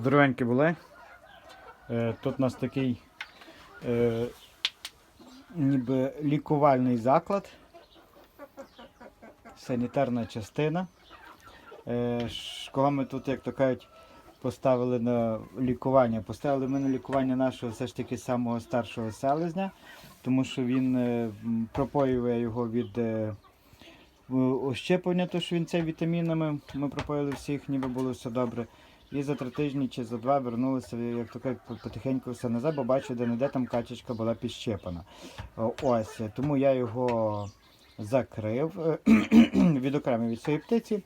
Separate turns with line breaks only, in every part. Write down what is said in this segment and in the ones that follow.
Здоровенькі були. Е, Тут у нас такий е, ніби лікувальний заклад, санітарна частина. Е, Кого ми тут, як то кажуть, поставили на лікування? Поставили ми на лікування нашого все ж таки самого старшого селезня, тому що він е, пропоює його від е, ощеплення, то що він це вітамінами. Ми пропоїли всіх, ніби було все добре. І за три тижні чи за два вернулися, як кажуть, потихеньку все назад, бо бачу, де не де там качечка була підщепана. Ось, тому я його закрив, відокремив від своєї птиці,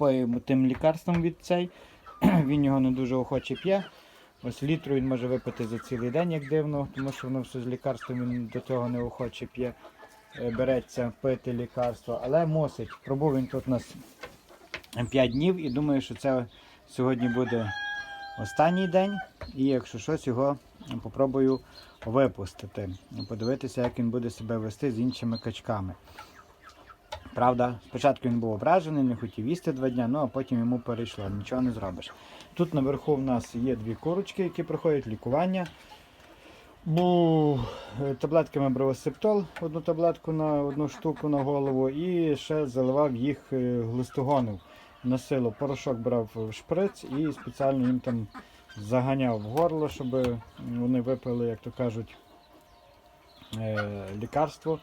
йому тим лікарством від цей. Він його не дуже охоче п'є. Ось літру він може випити за цілий день, як дивно, тому що воно все з лікарством він до цього не охоче п'є. Е, Береться пити лікарство, але мусить. Пробув він тут у нас 5 днів і думаю, що це сьогодні буде останній день. І якщо щось, його попробую випустити. Подивитися, як він буде себе вести з іншими качками. Правда, спочатку він був ображений, не хотів їсти два дні, ну а потім йому перейшло, нічого не зробиш. Тут наверху в нас є дві курочки, які проходять лікування. Бу, таблетками бровосептол, одну таблетку на одну штуку на голову, і ще заливав їх е, глистогонів на силу. Порошок брав в шприц і спеціально їм там заганяв в горло, щоб вони випили, як то кажуть, е, лікарство.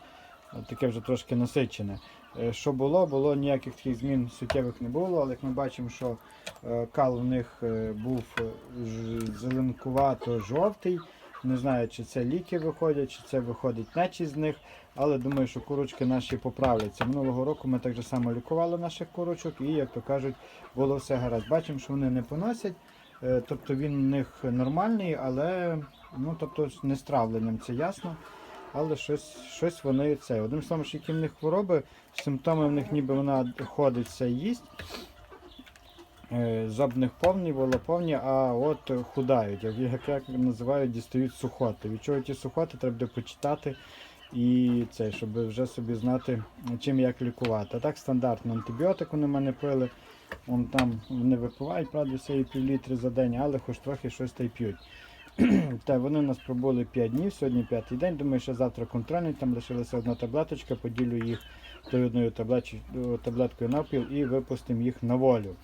Таке вже трошки насичене. Е, Що було, було ніяких таких змін суттєвих не було, але як ми бачимо, що е, кал у них був зеленкувато-жовтий. Не знаю, чи це ліки виходять, чи це виходить нечість з них, але думаю, що курочки наші поправляться. Минулого року ми так же само лікували наших курочок і, як то кажуть, було все гаразд. Бачимо, що вони не поносять. е, Тобто він у них нормальний, але ну, тобто, з нестравленням, це ясно. Але щось, щось вони це. Одним словом, що які в них хвороби, симптоми в них ніби вона ходить все їсть. Е, Зоб в волоповні, а от худають. Як, як, як називають, дістають сухоти. Від чого ті сухоти треба буде почитати і це, щоб вже собі знати, чим як лікувати. А так стандартно антибіотик вони мене пили. Вон там вони випивають, правда, і півлітри за день, але хоч трохи щось та й п'ють. Та вони у нас пробули 5 днів, сьогодні п'ятий день. Думаю, що завтра контрольний, там лишилася одна таблеточка, поділю їх тою одною таблеткою навпіл і випустимо їх на волю.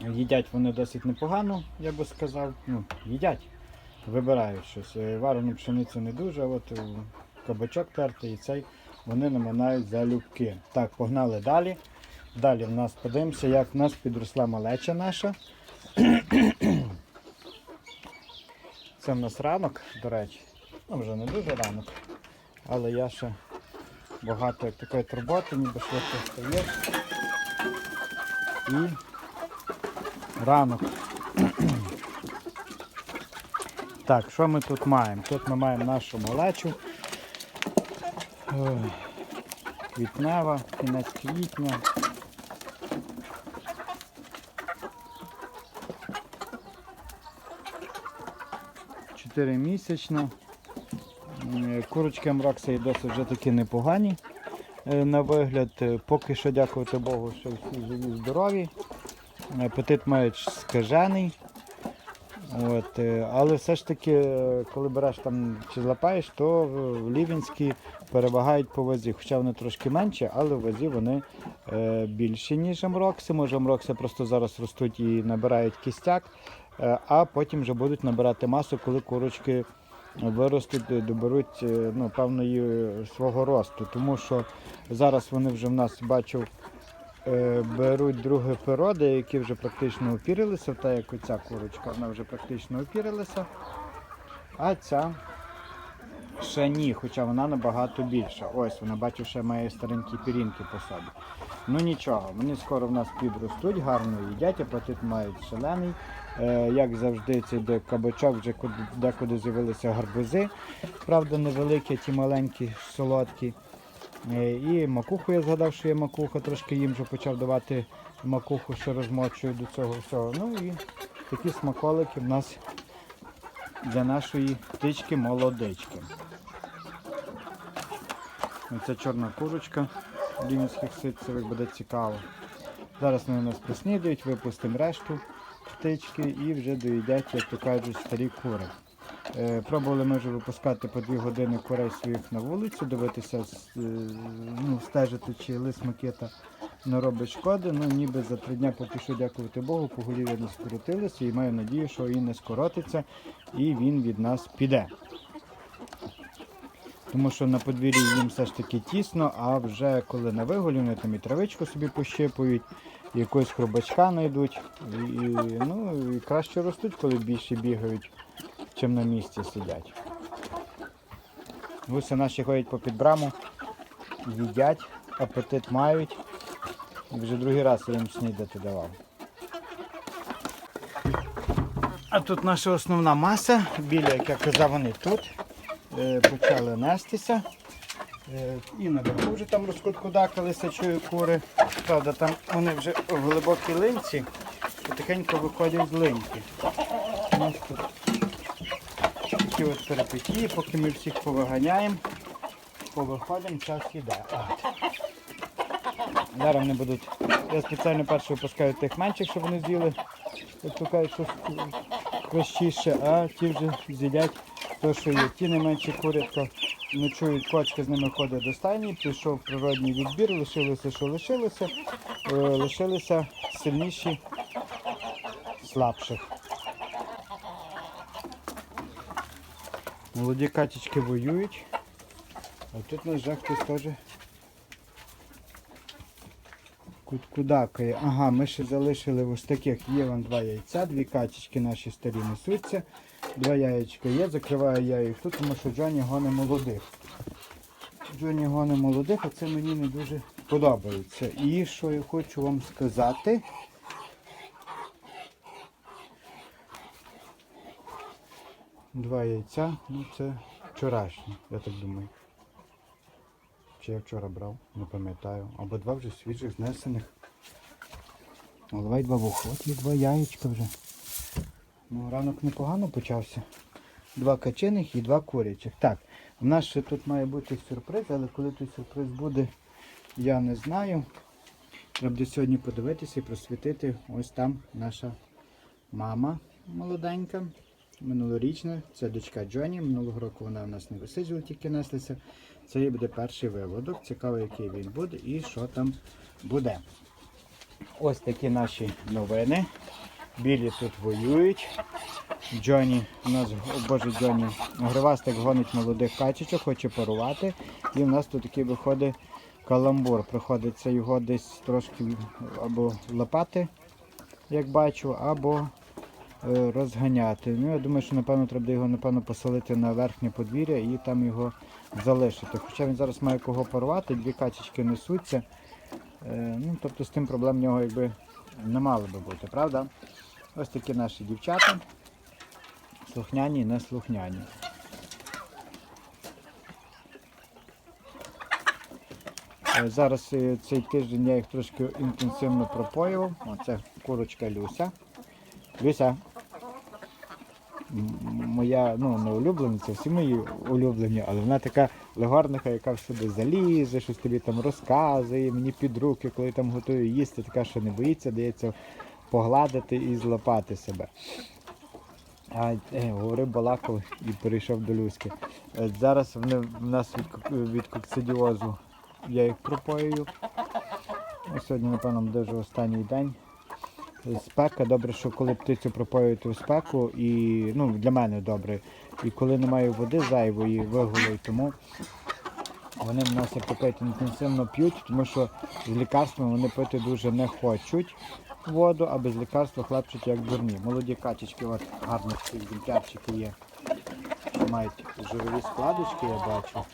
Їдять вони досить непогано, я би сказав. Ну, їдять, вибирають щось. Е, Варену пшеницю не дуже, а от е, кабачок тертий і цей вони наминають залюбки. Так, погнали далі. Далі в нас подивимося, як в нас підросла малеча наша. Це в нас ранок, до речі. Ну, вже не дуже ранок. Але я ще багато як такої роботи, ніби швидко встаєш. І ранок. Так, що ми тут маємо? Тут ми маємо нашу малечу. Квітнева, кінець квітня. Чотиримісячна. М, Курочки Амрокси досить вже такі непогані е, на вигляд. Е, Поки що, дякувати Богу, що всі живі здорові. Апетит мають скажений. От, е, але все ж таки, е, коли береш там чи лапаєш, то в Лівінські перевагають по вазі. Хоча вони трошки менші, але в вазі вони е, більші, ніж амрокси. Може, амрокси просто зараз ростуть і набирають кістяк, а потім вже будуть набирати масу, коли курочки виростуть, доберуть ну, певної свого росту. Тому що зараз вони вже в нас бачив. Е, беруть друге перо, деякі вже практично опірилися, та як оця курочка, вона вже практично опірилася. А ця ще ні, хоча вона набагато більша. Ось вона бачу, ще має старенькі пірінки по собі. Ну нічого, вони скоро в нас підростуть, гарно їдять, апетит мають шалений. Е, як завжди, це йде кабачок, вже декуди з'явилися гарбузи. Правда, невеликі, ті маленькі, солодкі. Е, І макуху я згадав, що є макуха, трошки їм вже почав давати макуху, що розмочую до цього всього. Ну і такі смаколики в нас для нашої птички молодички. Це чорна курочка рівненських ситцевих буде цікаво. Зараз вони нас поснідують, випустимо решту птички і вже доїдять, як то кажуть, старі кури. Е, Пробували ми вже випускати по дві години курей своїх на вулицю, дивитися, е, ну, стежити, чи лис макета не робить шкоди. Ну, ніби за три дня поки що, дякувати Богу, поголів'я не скоротилося і маю надію, що і не скоротиться, і він від нас піде. Тому що на подвір'ї їм все ж таки тісно, а вже коли на виголі, вони там і травичку собі пощипують, якогось хробачка знайдуть. І, і, ну, і краще ростуть, коли більше бігають, чим на місці сидять. Гуси наші ходять по підбраму, їдять, апетит мають. Вже другий раз я їм снідати давав. А тут наша основна маса, біля, як я казав, вони тут. Е, почали нестися. Е, І наверху вже там розкуткудакалися, чую кури. Правда, там вони вже в глибокій линці, потихеньку виходять з линьки. У нас тут такі от перипетії, поки ми всіх повиганяємо, повиходимо, час іде. Зараз вони будуть. Я спеціально перше випускаю тих менших, щоб вони з'їли, як то кращіше, а ті вже з'їдять то, що є. Ті не менші кури, то ночують, кочки з ними ходять до стайні, пішов природній відбір, лишилося, що лишилося, е, лишилися сильніші слабших. Молоді качечки воюють, а тут на жаль хтось теж куткудакає. Ага, ми ще залишили ось таких. Є вон два яйця, дві качечки наші старі несуться. Два яєчка є, закриваю я їх тут, тому що Джоні гоне молодих. Джоні гоне молодих, а це мені не дуже подобається. І що я хочу вам сказати. Два яйця, ну це вчорашні, я так думаю. Чи я вчора брав, не пам'ятаю. Або два вже свіжих знесених. Наливай два вуха. От є два яєчка вже. Ну, ранок непогано почався. Два качиних і два курячих. Так, в нас ще тут має бути сюрприз, але коли той сюрприз буде, я не знаю. Треба буде сьогодні подивитися і просвітити. Ось там наша мама молоденька, минулорічна. Це дочка Джоні. Минулого року вона у нас не висиджувала, тільки неслася. Це її буде перший виводок. Цікаво, який він буде і що там буде. Ось такі наші новини. Білі тут воюють. Джоні, у нас, о боже, Джоні, гривастик гонить молодих качечок, хоче парувати. І в нас тут такий виходить каламбур. Приходиться його десь трошки або лопати, як бачу, або розганяти. Ну, я думаю, що напевно треба його напевно поселити на верхнє подвір'я і там його залишити. Хоча він зараз має кого парувати, дві качечки несуться. Е, ну, тобто з тим проблем в нього якби не мало би бути, правда? Ось такі наші дівчата. Слухняні і неслухняні. Е, Зараз е, цей тиждень я їх трошки інтенсивно пропоював. Оце курочка Люся. Люся. Моя, ну, не улюблениця, всі мої улюблені, але вона така легорника, яка всюди залізе, щось тобі там розказує, мені під руки, коли там готую їсти, така, що не боїться, дається погладити і злопати себе. А, е, говорив балакав і перейшов до Люськи. Е, Зараз вони в нас від, від коксидіозу я їх пропоюю. Сьогодні, напевно, вже останній день. Спека, добре, що коли птицю пропоюєте в спеку, і ну, для мене добре. І коли немає води зайвої, вигулої, тому вони в нас як інтенсивно п'ють, тому що з лікарствами вони пити дуже не хочуть воду, а без лікарства хлопчуть як дурні. Молоді качечки, от гарні екземплярчики є. Мають жирові складочки, я бачу.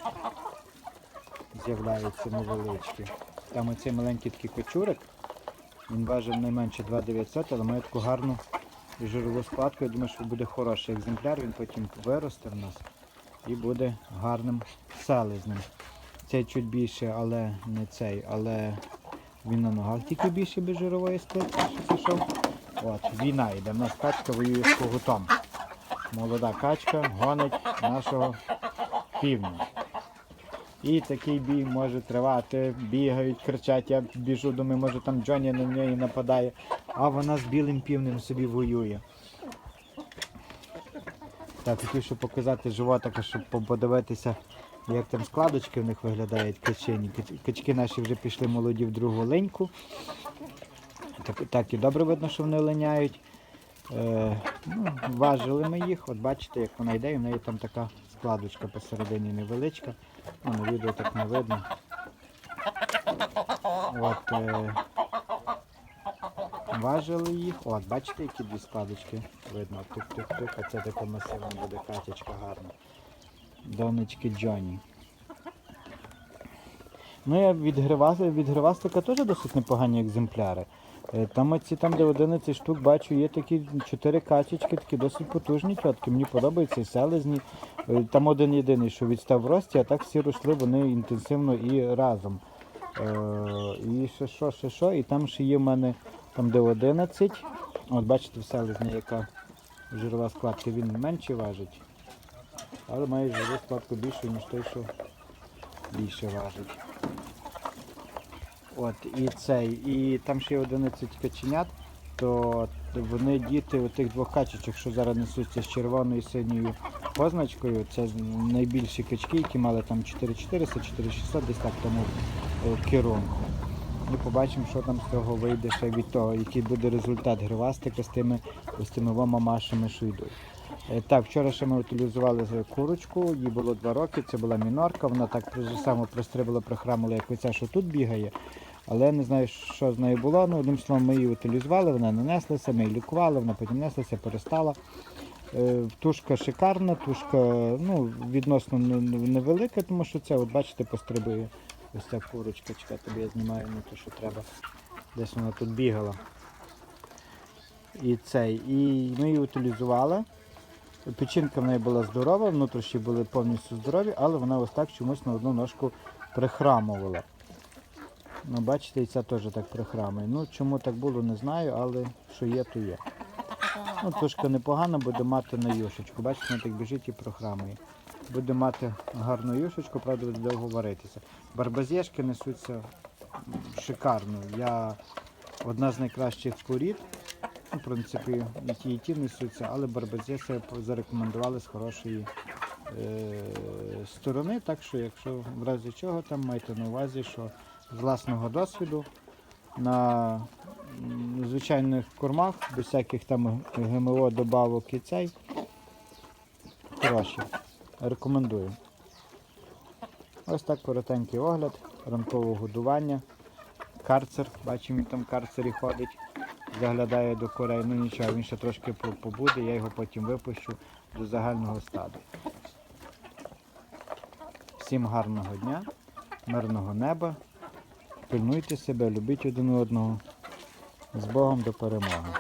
З'являються невеличкі. Там оцей маленький такий кочурик. Він важив найменше 2900, але має таку гарну жирову складку. Я думаю, що буде хороший екземпляр, він потім виросте в нас і буде гарним селезнем. Цей чуть більше, але не цей, але він на ногах тільки більше без жирової складки, пішов. От, війна йде. В нас качка воює з когутом. Молода качка гонить нашого півня. І такий бій може тривати, бігають, кричать, я біжу, думаю, може там Джоні на неї нападає. А вона з білим півнем собі воює. Так, хотів ще показати животика, щоб подивитися, як там складочки в них виглядають качені. Качки наші вже пішли молоді в другу линьку. Так, так і добре видно, що вони линяють. Е, ну, важили ми їх, от бачите, як вона йде, і в неї там така складочка посередині невеличка. Ну, на відео так не видно. От, е, важили їх. От, бачите, які дві складочки видно. Тук-тук-тук, а це така масивна буде катячка гарна. Донечки Джоні. Ну, я від, гривас- від гривастика теж досить непогані екземпляри. Е, Там оці, там, де 11 штук, бачу, є такі 4 качечки, такі досить потужні тітки. Мені подобаються селезні. Е, Там один єдиний, що відстав в рості, а так всі росли вони інтенсивно і разом. Е, і ще що, ще що, і там ще є в мене там, де 11. От бачите, в селезні, яка жирова складка, він менше важить. Але має жирову складку більшу, ніж той, що більше важить. От, і цей, і там ще є 11 каченят, то вони діти отих двох качечок, що зараз несуться з червоною і синьою позначкою. Це найбільші качки, які мали там 4400, 4600, десь так тому е, керунку. І побачимо, що там з цього вийде ще від того, який буде результат гривастика з тими, з тими двома машами, що йдуть. Е, Так, вчора ще ми утилізували курочку, їй було два роки, це була мінорка, вона так само пристрибила, прихрамила, як оця, що тут бігає. Але не знаю, що з нею було. Ну, одним словом, ми її утилізували, вона не ми її лікували, вона потім неслася, перестала. Е, Тушка шикарна, тушка ну, відносно не- не- невелика, тому що це, от бачите, пострибує ось ця курочка, чекай, тобі я знімаю не те, що треба. Десь вона тут бігала. І цей, і ми її утилізували. Печінка в неї була здорова, внутрішні були повністю здорові, але вона ось так чомусь на одну ножку прихрамувала. Ну, бачите, і ця теж так прихрамує. Ну, чому так було, не знаю, але що є, то є. Ну, тушка непогана, буде мати на юшечку. Бачите, вона так біжить і прохрамує. Буде мати гарну юшечку, правда, буде довго варитися. Барбазєшки несуться шикарно. Я одна з найкращих порід. Ну, в принципі, і ті, і ті несуться, але барбазєси зарекомендували з хорошої е, сторони. Так що, якщо в разі чого там майте на увазі, що з власного досвіду на звичайних кормах, без всяких там ГМО добавок і цей. Хороші. Рекомендую. Ось так коротенький огляд ранкового годування. Карцер, бачимо, там карцері ходить, заглядає до корей, Ну нічого, він ще трошки побуде, я його потім випущу до загального стаду. Всім гарного дня, мирного неба. Пильнуйте себе, любіть один одного. З Богом до перемоги.